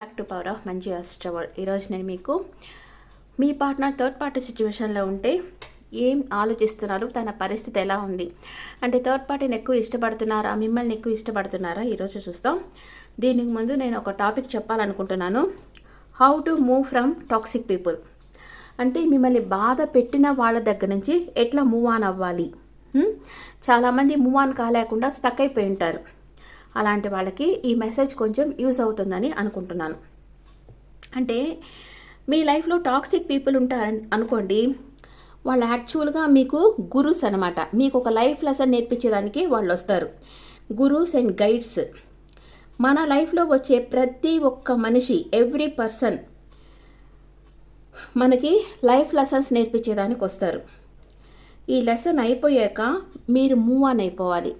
Back to power of మంచి అస్ట్రవల్ ఈరోజు నేను మీకు మీ పార్ట్నర్ థర్డ్ పార్టీ సిచ్యువేషన్లో ఉంటే ఏం ఆలోచిస్తున్నారు? తన పరిస్థితి ఎలా ఉంది? అంటే థర్డ్ పార్టీని ఎక్కువ ఇష్టపడుతున్నారా? మిమ్మల్ని ఎక్కువ ఇష్టపడుతున్నారా? ఈరోజు చూస్తాం. దీనికి ముందు నేను ఒక టాపిక్ చెప్పాలనుకుంటున్నాను. How to move from toxic people అంటే మిమ్మల్ని బాధ పెట్టిన వాళ్ళ దగ్గర నుంచి ఎట్లా మూవ్ ఆన్ అవ్వాలి? చాలామంది మూవ్ ఆన్ కాలేకుండా స్టక్ అయిపోయి ఉంటారు. అలాంటి వాళ్ళకి ఈ మెసేజ్ కొంచెం యూజ్ అవుతుందని అనుకుంటున్నాను. అంటే మీ లైఫ్లో టాక్సిక్ పీపుల్ ఉంటారు అనుకోండి వాళ్ళు యాక్చువల్గా మీకు గురుస్ అనమాట మీకు ఒక లైఫ్ లెసన్ నేర్పించేదానికి వాళ్ళు వస్తారు. గురూస్ అండ్ గైడ్స్ మన లైఫ్లో వచ్చే ప్రతి ఒక్క మనిషి ఎవ్రీ పర్సన్ మనకి లైఫ్ లెసన్స్ నేర్పించేదానికి వస్తారు. ఈ లెసన్ అయిపోయాక మీరు మూవ్ ఆన్ అయిపోవాలి.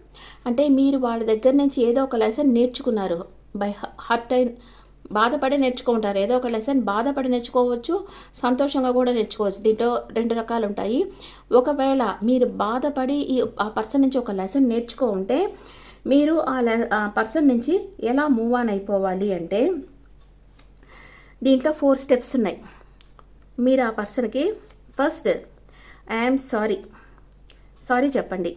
అంటే మీరు వాళ్ళ దగ్గర నుంచి ఏదో ఒక లెసన్ నేర్చుకున్నారు. బై హర్ట్ అండ్ బాధపడి నేర్చుకుంటారు. ఏదో ఒక లెసన్ బాధపడి నేర్చుకోవచ్చు సంతోషంగా కూడా నేర్చుకోవచ్చు. దీంట్లో రెండు రకాలు ఉంటాయి. ఒకవేళ మీరు బాధపడి ఈ ఆ పర్సన్ నుంచి ఒక లెసన్ నేర్చుకో ఉంటే మీరు ఆ లె ఆ పర్సన్ నుంచి ఎలా మూవ్ ఆన్ అయిపోవాలి అంటే దీంట్లో ఫోర్ స్టెప్స్ ఉన్నాయి. మీరు ఆ పర్సన్కి ఫస్ట్ ఐఎమ్ సారీ సారీ చెప్పండి.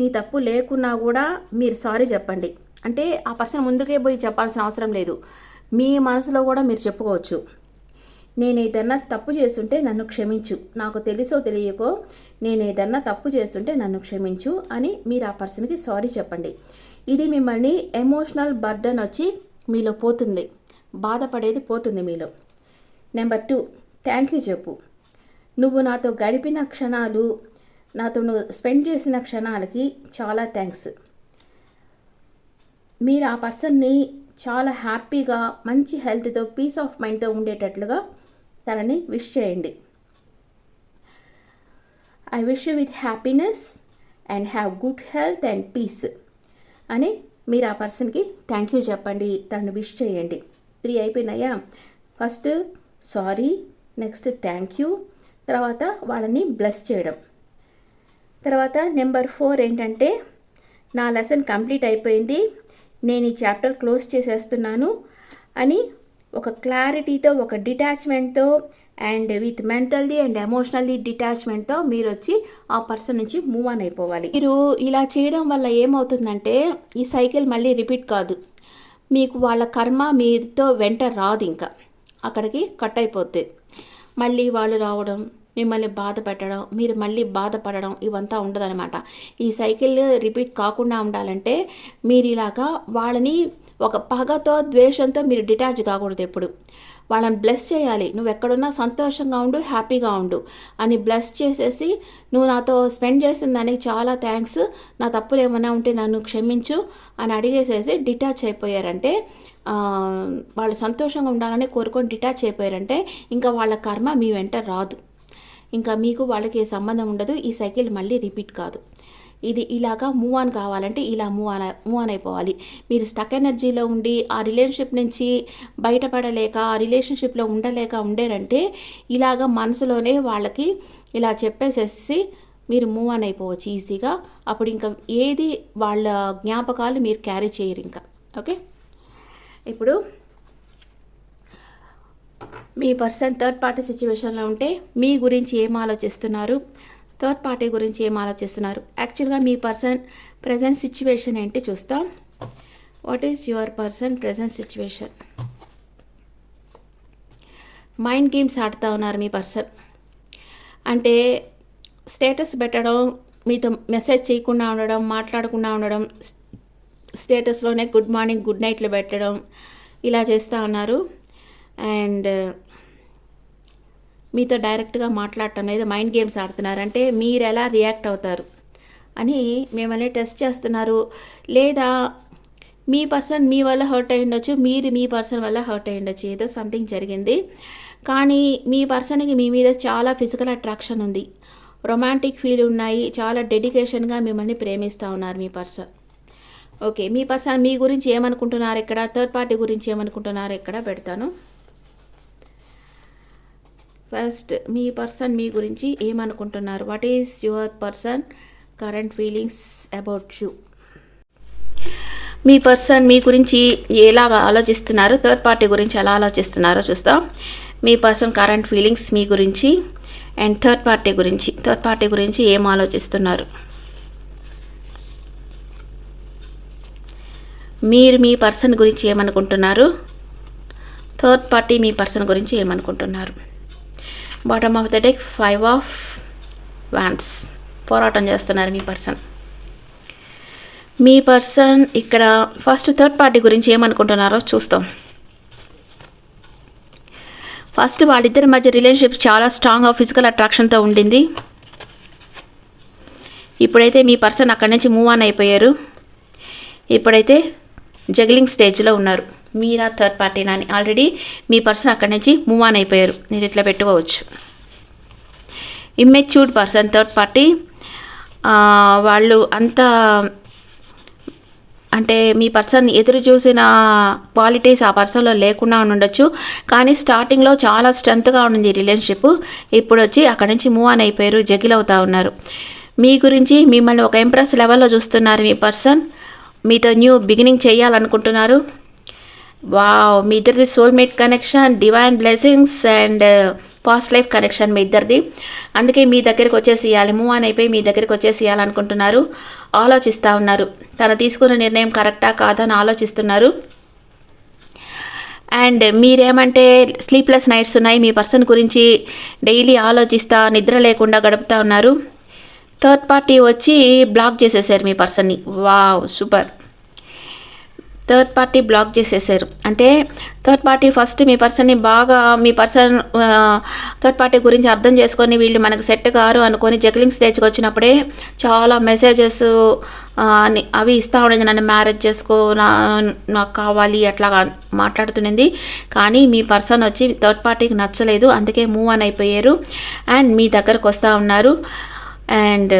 మీ తప్పు లేకున్నా కూడా మీరు సారీ చెప్పండి. అంటే ఆ పర్సన్ ముందుకే పోయి చెప్పాల్సిన అవసరం లేదు. మీ మనసులో కూడా మీరు చెప్పుకోవచ్చు. నేను ఏదన్నా తప్పు చేస్తుంటే నన్ను క్షమించు. నాకు తెలుసో తెలియకో నేను ఏదన్నా తప్పు చేస్తుంటే నన్ను క్షమించు అని మీరు ఆ పర్సన్కి సారీ చెప్పండి. ఇది మిమ్మల్ని ఎమోషనల్ బర్డన్ వచ్చి మీలో పోతుంది. బాధపడేది పోతుంది మీలో. నెంబర్ టూ థ్యాంక్ యూ చెప్పు. నువ్వు నాతో గడిపిన క్షణాలు నాతో నువ్వు స్పెండ్ చేసిన క్షణాలకి చాలా థ్యాంక్స్. మీరు ఆ పర్సన్ని చాలా హ్యాపీగా మంచి హెల్త్తో పీస్ ఆఫ్ మైండ్తో ఉండేటట్లుగా తనని విష్ చేయండి. I wish you with happiness and have good health and peace అని మీరు ఆ పర్సన్కి థ్యాంక్ యూ చెప్పండి తను విష్ చేయండి. త్రీ అయిపోయినాయా? First sorry. Next thank you. తర్వాత వాళ్ళని బ్లెస్ చేయడం. తర్వాత నెంబర్ ఫోర్ ఏంటంటే నా లెసన్ కంప్లీట్ అయిపోయింది. నేను ఈ చాప్టర్ క్లోజ్ చేసేస్తున్నాను అని ఒక క్లారిటీతో ఒక డిటాచ్మెంట్తో and with mentally and emotionally డిటాచ్మెంట్తో మీరు వచ్చి ఆ పర్సన్ నుంచి మూవ్ ఆన్ అయిపోవాలి. మీరు ఇలా చేయడం వల్ల ఏమవుతుందంటే ఈ సైకిల్ మళ్ళీ రిపీట్ కాదు. మీకు వాళ్ళ కర్మ మీతో వెంట రాదు ఇంకా. అక్కడికి కట్ అయిపోతుంది మళ్ళీ వాళ్ళు రావడం మిమ్మల్ని బాధ పెట్టడం మీరు మళ్ళీ బాధపడడం ఇవంతా ఉండదనమాట ఈ సైకిల్ రిపీట్ కాకుండా ఉండాలంటే మీరు ఇలాగా వాళ్ళని ఒక పగతో ద్వేషంతో మీరు డిటాచ్ కాకూడదు ఎప్పుడు. వాళ్ళని బ్లెస్ చేయాలి. నువ్వు ఎక్కడున్నా సంతోషంగా ఉండు హ్యాపీగా ఉండు అని బ్లెస్ చేసేసి నువ్వు నాతో స్పెండ్ చేసిన దానికి చాలా థ్యాంక్స్. నా తప్పులు ఏమైనా ఉంటే నన్ను క్షమించు అని అడిగేసేసి డిటాచ్ అయిపోయారంటే వాళ్ళు సంతోషంగా ఉండాలని కోరుకొని డిటాచ్ అయిపోయారంటే ఇంకా వాళ్ళ కర్మ మీ వెంట రాదు. ఇంకా మీకు వాళ్ళకి సంబంధం ఉండదు ఈ సైకిల్ మళ్ళీ రిపీట్ కాదు. ఇది ఇలాగా మూవ్ ఆన్ కావాలంటే ఇలా మూవ్ ఆన్ మూవ్ ఆన్ అయిపోవాలి. మీరు స్టక్ ఎనర్జీలో ఉండి ఆ రిలేషన్షిప్ నుంచి బయటపడలేక ఆ రిలేషన్షిప్లో ఉండలేక ఉండేరంటే ఇలాగ మనసులోనే వాళ్ళకి ఇలా చెప్పేసేసి మీరు మూవ్ ఆన్ అయిపోవచ్చు ఈజీగా. అప్పుడు ఇంకా ఏది వాళ్ళ జ్ఞాపకాలు మీరు క్యారీ చేయరు ఇంకా. ఓకే ఇప్పుడు మీ పర్సన్ థర్డ్ పార్టీ సిచ్యువేషన్లో ఉంటే మీ గురించి ఏం ఆలోచిస్తున్నారు? థర్డ్ పార్టీ గురించి ఏం ఆలోచిస్తున్నారు? యాక్చువల్గా మీ పర్సన్ ప్రజెంట్ సిచ్యువేషన్ ఏంటి చూస్తాం. What is your person present situation? Mind games ఆడుతూ ఉన్నారు మీ పర్సన్. అంటే స్టేటస్ పెట్టడం మీతో మెసేజ్ చేయకుండా ఉండడం మాట్లాడకుండా ఉండడం స్టేటస్లోనే గుడ్ మార్నింగ్ గుడ్ నైట్లు పెట్టడం ఇలా చేస్తూ ఉన్నారు. అండ్ మీతో డైరెక్ట్గా మాట్లాడటం లేదు మైండ్ గేమ్స్ ఆడుతున్నారు. అంటే మీరు ఎలా రియాక్ట్ అవుతారు? అని మిమ్మల్ని టెస్ట్ చేస్తున్నారు. లేదా మీ పర్సన్ మీ వల్ల హర్ట్ అయి ఉండొచ్చు మీరు మీ పర్సన్ వల్ల హర్ట్ అయి ఉండొచ్చు. ఏదో సంథింగ్ జరిగింది. కానీ మీ పర్సన్కి మీ మీద చాలా ఫిజికల్ అట్రాక్షన్ ఉంది. రొమాంటిక్ ఫీల్ ఉన్నాయి. చాలా డెడికేషన్గా మిమ్మల్ని ప్రేమిస్తూ ఉన్నారు మీ పర్సన్. ఓకే మీ పర్సన్ మీ గురించి ఏమనుకుంటున్నారు ఇక్కడ థర్డ్ పార్టీ గురించి ఏమనుకుంటున్నారు ఇక్కడ పెడతాను. ఫస్ట్ మీ పర్సన్ మీ గురించి ఏమనుకుంటున్నారు? What is your person current feelings about you me person మీ గురించి ఎలాగా ఆలోచిస్తున్నారు? థర్డ్ పార్టీ గురించి ఎలా ఆలోచిస్తున్నారో చూస్తాం. మీ పర్సన్ కరెంట్ ఫీలింగ్స్ మీ గురించి అండ్ థర్డ్ పార్టీ గురించి. థర్డ్ పార్టీ గురించి ఏం ఆలోచిస్తున్నారు? మీరు మీ పర్సన్ గురించి ఏమనుకుంటున్నారు? థర్డ్ పార్టీ మీ పర్సన్ గురించి ఏమనుకుంటున్నారు? Bottom of the deck five of wands పోరాటం చేస్తున్నారు మీ పర్సన్ మీ పర్సన్ ఇక్కడ ఫస్ట్ థర్డ్ పార్టీ గురించి ఏమనుకుంటున్నారో చూస్తాం. ఫస్ట్ వాళ్ళిద్దరి మధ్య రిలేషన్షిప్ చాలా స్ట్రాంగ్ ఫిజికల్ అట్రాక్షన్తో ఉండింది. ఇప్పుడైతే మీ పర్సన్ అక్కడి నుంచి మూవ్ ఆన్ అయిపోయారు. ఇప్పుడైతే జగిలింగ్ స్టేజ్లో ఉన్నారు. మీరా థర్డ్ పార్టీనా అని ఆల్రెడీ మీ పర్సన్ అక్కడి నుంచి మూవ్ ఆన్ అయిపోయారు. మీరు ఇట్లా పెట్టుకోవచ్చు. Immatured person third party. వాళ్ళు అంత అంటే మీ పర్సన్ ఎదురు చూసిన క్వాలిటీస్ ఆ పర్సన్లో లేకుండా ఉండొచ్చు. కానీ స్టార్టింగ్లో చాలా స్ట్రెంత్గా ఉండింది రిలేషన్షిప్. ఇప్పుడు వచ్చి అక్కడి నుంచి మూవ్ ఆన్ అయిపోయారు జగిల్ అవుతా ఉన్నారు. మీ గురించి మిమ్మల్ని ఒక ఎంప్రెస్ లెవెల్లో చూస్తున్నారు మీ పర్సన్. మీతో న్యూ బిగినింగ్ చేయాలనుకుంటున్నారు. వావ్ మీ ఇద్దరిది soulmate connection divine blessings and past life connection మీ ఇద్దరిది. అందుకే మీ దగ్గరికి వచ్చేసి ఇవ్వాలి మూవ్ ఆన్ అయిపోయి మీ దగ్గరికి వచ్చేసి ఇవ్వాలనుకుంటున్నారు ఆలోచిస్తూ ఉన్నారు. తను తీసుకున్న నిర్ణయం కరెక్టా కాదా అని ఆలోచిస్తున్నారు. అండ్ మీరేమంటే స్లీప్లెస్ నైట్స్ ఉన్నాయి. మీ పర్సన్ గురించి డైలీ ఆలోచిస్తా నిద్ర లేకుండా గడుపుతూ ఉన్నారు. థర్డ్ పార్టీ వచ్చి బ్లాక్ చేసేసారు మీ పర్సన్ని wow super. Third party block చేసేసారు. అంటే థర్డ్ పార్టీ ఫస్ట్ మీ పర్సన్ని బాగా మీ పర్సన్ థర్డ్ పార్టీ గురించి అర్థం చేసుకొని వీళ్ళు మనకు సెట్ కారు అనుకొని జగ్లింగ్ స్టేజ్కి వచ్చినప్పుడే చాలా మెసేజెస్ అవి ఇస్తూ ఉండేది నన్ను మ్యారేజ్ చేసుకో నా నాకు కావాలి అట్లా మాట్లాడుతున్నది కానీ మీ పర్సన్ వచ్చి థర్డ్ పార్టీకి నచ్చలేదు. అందుకే మూవ్ ఆన్ అయిపోయారు. అండ్ మీ దగ్గరకు వస్తూ ఉన్నారు. అండ్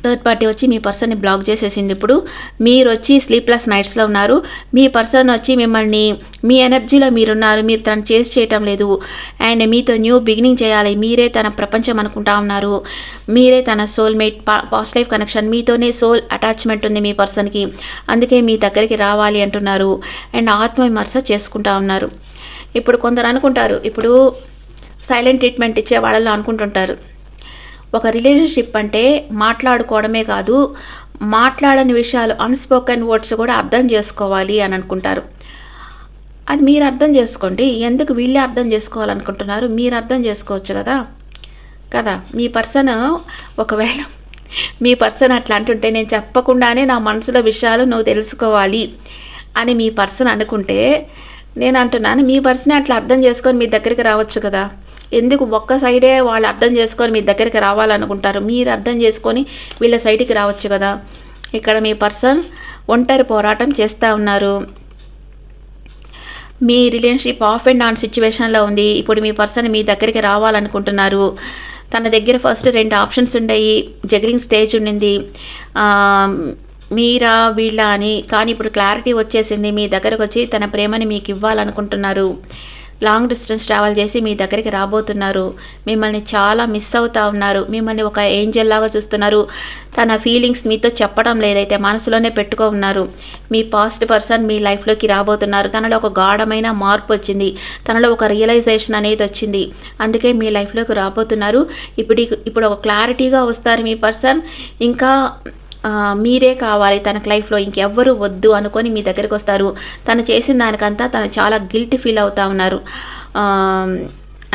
థర్డ్ పార్టీ వచ్చి మీ పర్సన్ని బ్లాక్ చేసేసింది ఇప్పుడు. మీరు వచ్చి స్లీప్లెస్ నైట్స్లో ఉన్నారు. మీ పర్సన్ వచ్చి మిమ్మల్ని మీ ఎనర్జీలో మీరున్నారు. మీరు తను చేసి చేయటం లేదు. అండ్ మీతో న్యూ బిగినింగ్ చేయాలి. మీరే తన ప్రపంచం అనుకుంటా ఉన్నారు. మీరే తన సోల్మేట్ పాస్ట్ లైఫ్ కనెక్షన్. మీతోనే సోల్ అటాచ్మెంట్ ఉంది మీ పర్సన్కి. అందుకే మీ దగ్గరికి రావాలి అంటున్నారు. అండ్ ఆత్మవిమర్శ చేసుకుంటా ఉన్నారు. ఇప్పుడు కొందరు అనుకుంటారు. ఇప్పుడు సైలెంట్ ట్రీట్మెంట్ ఇచ్చే వాళ్ళలో అనుకుంటుంటారు. ఒక రిలేషన్షిప్ అంటే మాట్లాడుకోవడమే కాదు మాట్లాడని విషయాలు అన్స్పోకెన్ వర్డ్స్ కూడా అర్థం చేసుకోవాలి అని అనుకుంటారు. అది మీరు అర్థం చేసుకోండి. ఎందుకు వీళ్ళే అర్థం చేసుకోవాలనుకుంటున్నారు? మీరు అర్థం చేసుకోవచ్చు కదా? కదా? మీ పర్సన్ ఒకవేళ మీ పర్సన్ అట్లా అంటుంటే నేను చెప్పకుండానే నా మనసులో విషయాలు నువ్వు తెలుసుకోవాలి అని మీ పర్సన్ అనుకుంటే నేను అంటున్నాను మీ పర్సనే అట్లా అర్థం చేసుకొని మీ దగ్గరికి రావచ్చు కదా? ఎందుకు ఒక్క సైడే వాళ్ళు అర్థం చేసుకొని మీ దగ్గరికి రావాలనుకుంటారు? మీరు అర్థం చేసుకొని వీళ్ళ సైడ్కి రావచ్చు కదా? ఇక్కడ మీ పర్సన్ ఒంటరి పోరాటం చేస్తూ ఉన్నారు. మీ రిలేషన్షిప్ ఆఫ్ అండ్ ఆన్ సిచ్యువేషన్లో ఉంది. ఇప్పుడు మీ పర్సన్ మీ దగ్గరికి రావాలనుకుంటున్నారు. తన దగ్గర ఫస్ట్ రెండు ఆప్షన్స్ ఉండేవి జగలింగ్ స్టేజ్ ఉండింది. మీరా వీళ్ళ అని. కానీ ఇప్పుడు క్లారిటీ వచ్చేసింది. మీ దగ్గరకు వచ్చి తన ప్రేమని మీకు ఇవ్వాలనుకుంటున్నారు. లాంగ్ డిస్టెన్స్ ట్రావెల్ చేసి మీ దగ్గరికి రాబోతున్నారు. మిమ్మల్ని చాలా మిస్ అవుతా ఉన్నారు. మిమ్మల్ని ఒక ఏంజల్ లాగా చూస్తున్నారు. తన ఫీలింగ్స్ మీతో చెప్పడం లేదైతే మనసులోనే పెట్టుకో ఉన్నారు. మీ పాస్ట్ పర్సన్ మీ లైఫ్లోకి రాబోతున్నారు. తనలో ఒక గాఢమైన మార్పు వచ్చింది. తనలో ఒక రియలైజేషన్ అనేది వచ్చింది. అందుకే మీ లైఫ్లోకి రాబోతున్నారు. ఇప్పుడు ఇప్పుడు ఒక క్లారిటీగా వస్తారు మీ పర్సన్. ఇంకా మీరే కావాలి తనకు లైఫ్లో ఇంకెవ్వరూ వద్దు అనుకొని మీ దగ్గరికి వస్తారు. తను చేసిన దానికంతా తను చాలా గిల్ట్ ఫీల్ అవుతూ ఉన్నారు.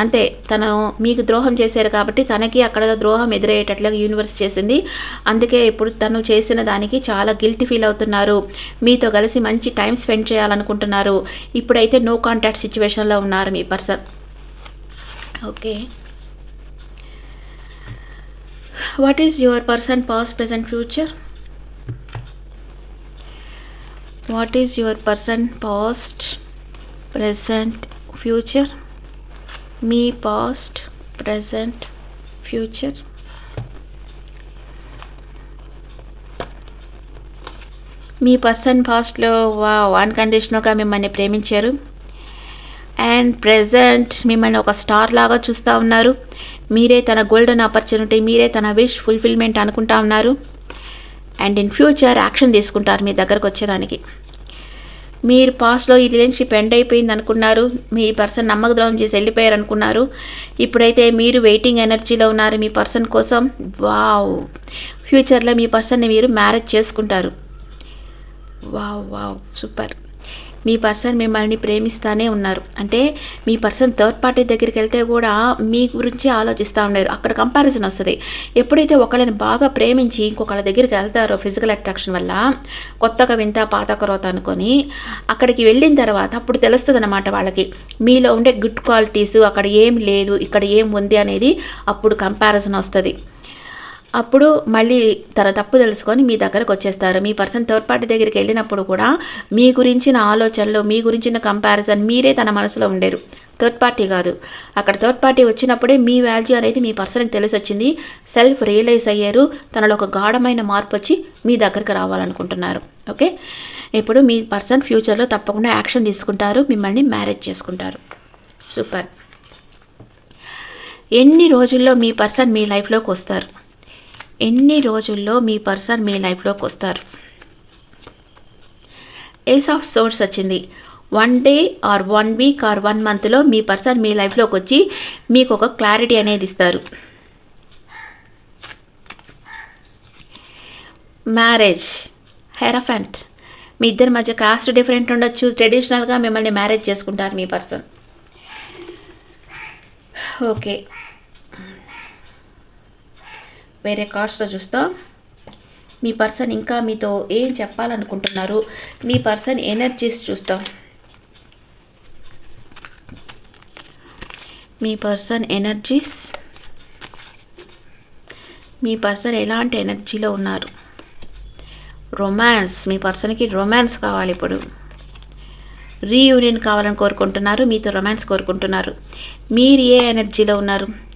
అంతే తను మీకు ద్రోహం చేశారు కాబట్టి తనకి అక్కడ ద్రోహం ఎదురయ్యేటట్లుగా యూనివర్స్ చేసింది. అందుకే ఇప్పుడు తను చేసిన దానికి చాలా గిల్ట్ ఫీల్ అవుతున్నారు. మీతో కలిసి మంచి టైం స్పెండ్ చేయాలనుకుంటున్నారు. ఇప్పుడైతే నో కాంటాక్ట్ సిచ్యువేషన్లో ఉన్నారు మీ person. Okay. What is your person past present future what is your person past present future me past present future మీ పర్సన్ పాస్ట్లో వా అన్కండిషనల్గా మిమ్మల్ని ప్రేమించారు అండ్ ప్రజెంట్ మిమ్మల్ని ఒక స్టార్ లాగా చూస్తూ ఉన్నారు మీరే తన గోల్డెన్ ఆపర్చునిటీ మీరే తన విష్ ఫుల్ఫిల్మెంట్ అనుకుంటా ఉన్నారు. అండ్ ఇన్ ఫ్యూచర్ యాక్షన్ తీసుకుంటారు మీ దగ్గరకు వచ్చేదానికి. మీరు పాస్ట్లో ఈ రిలేషన్షిప్ ఎండ్ అయిపోయింది అనుకున్నారు. మీ పర్సన్ నమ్మక ద్రోహం చేసి వెళ్ళిపోయారు అనుకున్నారు. ఇప్పుడైతే మీరు వెయిటింగ్ ఎనర్జీలో ఉన్నారు మీ పర్సన్ కోసం. వావ్ ఫ్యూచర్లో మీ పర్సన్ని మీరు మ్యారేజ్ చేసుకుంటారు. వావ్ వావ్ సూపర్ మీ పర్సన్ మిమ్మల్ని ప్రేమిస్తానే ఉన్నారు. అంటే మీ పర్సన్ థర్డ్ పార్టీ దగ్గరికి వెళ్తే కూడా మీ గురించి ఆలోచిస్తూ ఉన్నారు. అక్కడ కంపారిజన్ వస్తుంది. ఎప్పుడైతే ఒకళ్ళని బాగా ప్రేమించి ఇంకొకళ్ళ దగ్గరికి వెళ్తారో ఫిజికల్ అట్రాక్షన్ వల్ల కొత్తగా వింత పాత క్రోత అనుకొని అక్కడికి వెళ్ళిన తర్వాత అప్పుడు తెలుస్తుంది అనమాట వాళ్ళకి. మీలో ఉండే గుడ్ క్వాలిటీస్ అక్కడ ఏం లేదు ఇక్కడ ఏం ఉంది అనేది అప్పుడు కంపారిజన్ వస్తుంది. అప్పుడు మళ్ళీ తన తప్పు తెలుసుకొని మీ దగ్గరకు వచ్చేస్తారు. మీ పర్సన్ థర్డ్ పార్టీ దగ్గరికి వెళ్ళినప్పుడు కూడా మీ గురించిన ఆలోచనలు మీ గురించిన కంపారిజన్ మీరే తన మనసులో ఉండేరు. థర్డ్ పార్టీ కాదు. అక్కడ థర్డ్ పార్టీ వచ్చినప్పుడే మీ వాల్యూ అనేది మీ పర్సన్కి తెలిసి వచ్చింది. సెల్ఫ్ రియలైజ్ అయ్యారు. తనలో ఒక గాఢమైన మార్పు వచ్చి మీ దగ్గరకు రావాలనుకుంటున్నారు. ఓకే? ఇప్పుడు మీ పర్సన్ ఫ్యూచర్లో తప్పకుండా యాక్షన్ తీసుకుంటారు. మిమ్మల్ని మ్యారేజ్ చేసుకుంటారు. సూపర్ ఎన్ని రోజుల్లో మీ పర్సన్ మీ లైఫ్లోకి వస్తారు? ఎన్ని రోజుల్లో మీ పర్సన్ మీ లైఫ్లోకి వస్తారు? ఏస్ ఆఫ్ సోర్స్ వచ్చింది. One day or one week or one మంత్లో మీ పర్సన్ మీ లైఫ్లోకి వచ్చి మీకు ఒక క్లారిటీ అనేది ఇస్తారు. మ్యారేజ్ హెరఫెంట్ మీ ఇద్దరి మధ్య కాస్ట్ డిఫరెంట్ ఉండొచ్చు. ట్రెడిషనల్గా మిమ్మల్ని మ్యారేజ్ చేసుకుంటారు మీ పర్సన్. ఓకే వేరే కార్డ్స్లో చూస్తాం. మీ పర్సన్ ఇంకా మీతో ఏం చెప్పాలనుకుంటున్నారు? మీ పర్సన్ ఎనర్జీస్ చూస్తాం. మీ పర్సన్ ఎనర్జీస్? మీ పర్సన్ ఎలాంటి ఎనర్జీలో ఉన్నారు? రొమాన్స్ మీ పర్సన్కి రొమాన్స్ కావాలి ఇప్పుడు. రీయూనియన్ కావాలని కోరుకుంటున్నారు మీతో రొమాన్స్ కోరుకుంటున్నారు. మీరు ఏ ఎనర్జీలో ఉన్నారు?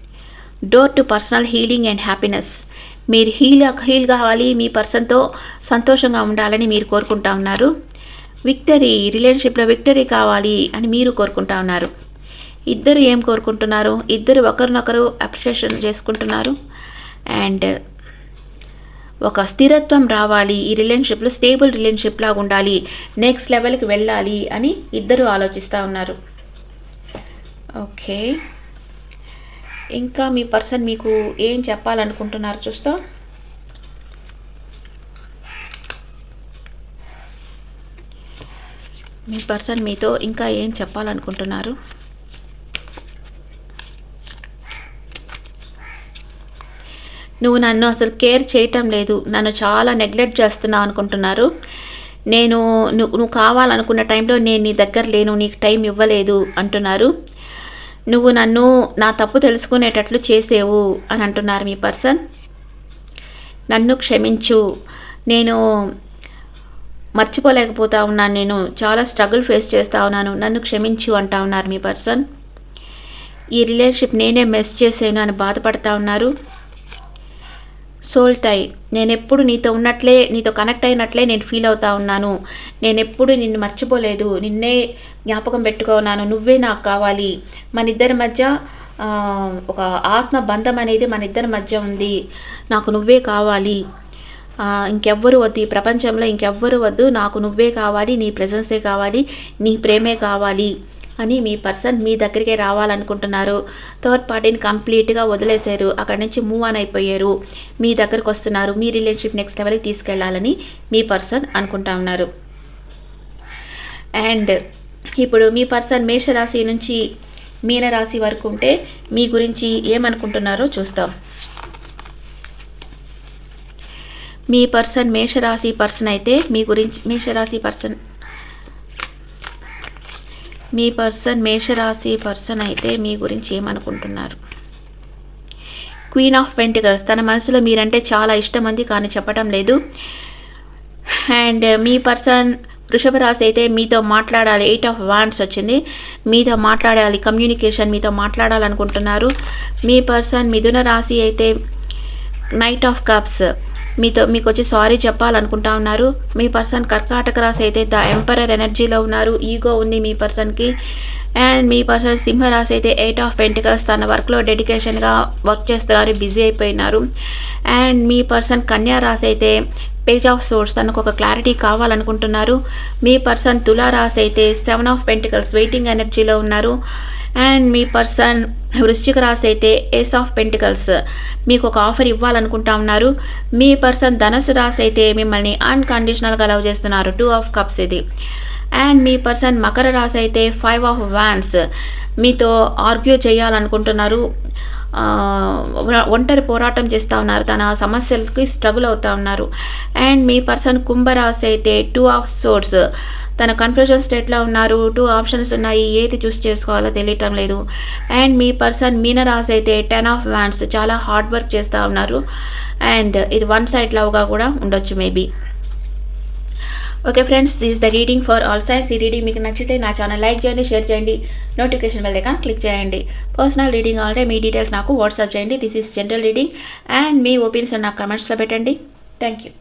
Door to personal healing and happiness మీరు హీల్ హీల్ కావాలి మీ పర్సన్తో సంతోషంగా ఉండాలని మీరు కోరుకుంటా ఉన్నారు. విక్టరీ రిలేషన్షిప్లో విక్టరీ కావాలి అని మీరు కోరుకుంటా ఉన్నారు. ఇద్దరు ఏం కోరుకుంటున్నారు? ఇద్దరు ఒకరినొకరు అప్రిషియేషన్ చేసుకుంటున్నారు. అండ్ ఒక స్థిరత్వం రావాలి ఈ రిలేషన్షిప్లో స్టేబుల్ రిలేషన్షిప్ లాగా ఉండాలి నెక్స్ట్ లెవెల్కి వెళ్ళాలి అని ఇద్దరు ఆలోచిస్తూ ఉన్నారు. ఓకే ఇంకా మీ పర్సన్ మీకు ఏం చెప్పాలనుకుంటున్నారు చూస్తా. మీ పర్సన్ మీతో ఇంకా ఏం చెప్పాలనుకుంటున్నారు? నువ్వు నన్ను అసలు కేర్ చేయటం లేదు. నన్ను చాలా నెగ్లెక్ట్ చేస్తున్నావు అనుకుంటున్నారు. నేను నువ్వు నువ్వు కావాలనుకున్న టైంలో నేను నీ దగ్గర లేను నీకు టైం ఇవ్వలేదు అంటున్నారు. నువ్వు నన్ను నా తప్పు తెలుసుకునేటట్లు చేసేవు అని అంటున్నారు మీ పర్సన్. నన్ను క్షమించు. నేను మర్చిపోలేకపోతా ఉన్నాను. నేను చాలా స్ట్రగుల్ ఫేస్ చేస్తూ ఉన్నాను. నన్ను క్షమించు అంటా ఉన్నారు మీ పర్సన్. ఈ రిలేషన్షిప్ నేనే మెస్ చేసాను అని బాధపడతా ఉన్నారు. సోల్ టై నేను ఎప్పుడు నీతో ఉన్నట్లే నీతో కనెక్ట్ అయినట్లే నేను ఫీల్ అవుతా ఉన్నాను. నేను ఎప్పుడు నిన్ను మర్చిపోలేదు. నిన్నే జ్ఞాపకం పెట్టుకున్నాను. నువ్వే నాకు కావాలి. మన ఇద్దరి మధ్య ఒక ఆత్మ బంధం అనేది మన ఇద్దరి మధ్య ఉంది. నాకు నువ్వే కావాలి. ఇంకెవ్వరు వద్దు. ఈ ప్రపంచంలో ఇంకెవ్వరు వద్దు. నాకు నువ్వే కావాలి. నీ ప్రజెన్సే కావాలి. నీ ప్రేమే కావాలి. అని మీ పర్సన్ మీ దగ్గరికే రావాలనుకుంటున్నారు. థర్డ్ పార్టీని కంప్లీట్గా వదిలేశారు. అక్కడి నుంచి మూవ్ ఆన్ అయిపోయారు. మీ దగ్గరకు వస్తున్నారు. మీ రిలేషన్షిప్ నెక్స్ట్ లెవెల్కి తీసుకెళ్ళాలని మీ పర్సన్ అనుకుంటా ఉన్నారు. అండ్ ఇప్పుడు మీ పర్సన్ మేషరాశి నుంచి మీనరాశి వరకు ఉంటే మీ గురించి ఏమనుకుంటున్నారో చూస్తాం. మీ పర్సన్ మేషరాశి పర్సన్ అయితే మీ గురించి మేషరాశి పర్సన్ మీ పర్సన్ మేషరాశి పర్సన్ అయితే మీ గురించి ఏమనుకుంటున్నారు? క్వీన్ ఆఫ్ పెంటికల్స్ తన మనసులో మీరంటే చాలా ఇష్టం ఉంది కానీ చెప్పడం లేదు. అండ్ uh, మీ పర్సన్ వృషభ రాశి అయితే మీతో మాట్లాడాలి. ఎయిట్ ఆఫ్ వాండ్స్ వచ్చింది. మీతో మాట్లాడాలి. కమ్యూనికేషన్ మీతో మాట్లాడాలనుకుంటున్నారు. మీ పర్సన్ మిథున రాశి అయితే నైట్ ఆఫ్ కప్స్ మీతో మీకు వచ్చి సారీ చెప్పాలనుకుంటా ఉన్నారు. మీ పర్సన్ కర్కాటక రాశి అయితే ద ఎంపరర్ ఎనర్జీలో ఉన్నారు. ఈగో ఉంది మీ పర్సన్కి. అండ్ మీ పర్సన్ సింహరాశి అయితే ఎయిట్ ఆఫ్ పెంటికల్స్ తన వర్క్లో డెడికేషన్గా వర్క్ చేస్తున్నారు. బిజీ అయిపోయినారు. అండ్ మీ పర్సన్ కన్యా రాశి అయితే పేజ్ ఆఫ్ సోర్స్ తనకు ఒక క్లారిటీ కావాలనుకుంటున్నారు. మీ పర్సన్ తులా రాశి అయితే సెవెన్ ఆఫ్ పెంటికల్స్ వెయిటింగ్ ఎనర్జీలో ఉన్నారు. అండ్ మీ పర్సన్ వృశ్చిక రాశి అయితే ఏస్ ఆఫ్ పెంటికల్స్ మీకు ఒక ఆఫర్ ఇవ్వాలనుకుంటా ఉన్నారు. మీ పర్సన్ ధనస్సు రాశి అయితే మిమ్మల్ని అన్కండిషనల్గా లవ్ చేస్తున్నారు. టూ ఆఫ్ కప్స్ ఇది. అండ్ మీ పర్సన్ మకర రాశి అయితే ఫైవ్ ఆఫ్ వ్యాన్స్ మీతో ఆర్గ్యూ చేయాలనుకుంటున్నారు. ఒంటరి పోరాటం చేస్తూ ఉన్నారు. తన సమస్యలకి స్ట్రగుల్ అవుతూ ఉన్నారు. అండ్ మీ పర్సన్ కుంభరాశి అయితే టూ ఆఫ్ సోర్స్ తన కన్ఫ్యూజన్ స్టేట్లో ఉన్నారు. టూ ఆప్షన్స్ ఉన్నాయి. ఏది చూస్ చేసుకోవాలో తెలియటం లేదు. అండ్ మీ పర్సన్ మీనరాశి అయితే టెన్ ఆఫ్ వ్యాండ్స్ చాలా హార్డ్ వర్క్ చేస్తూ ఉన్నారు. అండ్ ఇది వన్ సైడ్ లవ్గా కూడా ఉండొచ్చు maybe okay friends this the reading for all signs ఈ రీడింగ్ మీకు నచ్చితే నా ఛానల్ లైక్ చేయండి షేర్ చేయండి. నోటిఫికేషన్ బెల్ దగ్గర క్లిక్ చేయండి. పర్సనల్ రీడింగ్ ఆల్రెడీ మీ డీటెయిల్స్ నాకు వాట్సాప్ చేయండి. This is general reading and me opinions నాకు కమెంట్స్లో పెట్టండి. Thank you